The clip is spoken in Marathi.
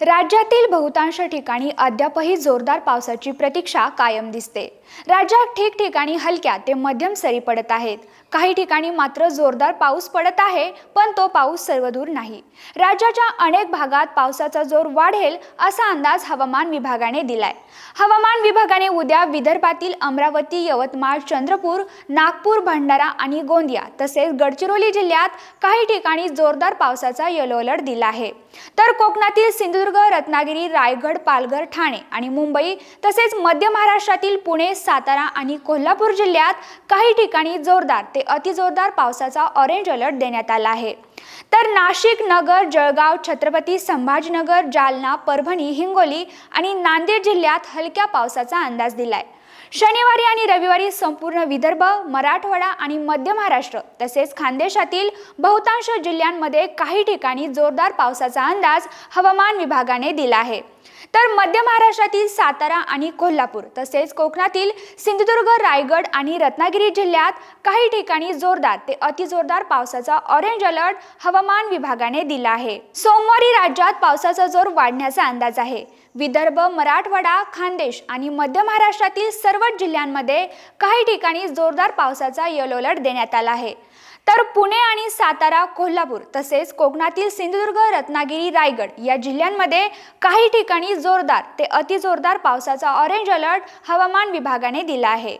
राज्यातील बहुतांश ठिकाणी अद्यापही जोरदार पावसाची प्रतीक्षा कायम दिसते. राज्यात ठिकठिकाणी हलक्या ते मध्यम सरी पडत आहेत. काही ठिकाणी मात्र जोरदार पाऊस पडत आहे पण तो पाऊस सर्वदूर नाही. राज्याच्या अनेक भागात पावसाचा जोर वाढेल असा अंदाज हवामान विभागाने दिलाय. हवामान विभागाने उद्या विदर्भातील अमरावती यवतमाळ चंद्रपूर नागपूर भंडारा आणि गोंदिया तसेच गडचिरोली जिल्ह्यात काही ठिकाणी जोरदार पावसाचा येलो अलर्ट दिला आहे. तर कोकणातील सिंधुदुर्ग रत्नागिरी रायगड पालघर ठाणे आणि मुंबई तसेच मध्य महाराष्ट्रातील पुणे सातारा आणि कोल्हापूर जिल्ह्यात काही ठिकाणी जोरदार ते अतिजोरदार पावसाचा ऑरेंज अलर्ट देण्यात आला आहे. तर नाशिक नगर जळगाव छत्रपती संभाजीनगर जालना परभणी हिंगोली आणि नांदेड जिल्ह्यात हलक्या पावसाचा अंदाज दिलाय. शनिवारी आणि रविवारी संपूर्ण विदर्भ मराठवाडा आणि मध्य महाराष्ट्र तसेच खानदेशातील बहुतांश जिल्ह्यांमध्ये काही ठिकाणी जोरदार पावसाचा अंदाज हवामान विभागाने दिला आहे. तर मध्य महाराष्ट्रातील सातारा आणि कोल्हापूर तसेच कोकणातील सिंधुदुर्ग रायगड आणि रत्नागिरी जिल्ह्यात काही ठिकाणी जोरदार ते अतिजोरदार पावसाचा ऑरेंज अलर्ट हवामान विभागाने दिला आहे. सोमवारी राज्यात पावसाचा जोर वाढण्याचा अंदाज आहे. विदर्भ मराठवाडा खानदेश आणि मध्य महाराष्ट्रातील सर्वच जिल्ह्यांमध्ये काही ठिकाणी जोरदार पावसाचा येलो अलर्ट देण्यात आला आहे. तर पुणे आणि सातारा कोल्हापूर तसेच कोकणातील सिंधुदुर्ग रत्नागिरी रायगड या जिल्ह्यांमध्ये काही ठिकाणी जोरदार ते अतिजोरदार पावसाचा ऑरेंज अलर्ट हवामान विभागाने दिला आहे.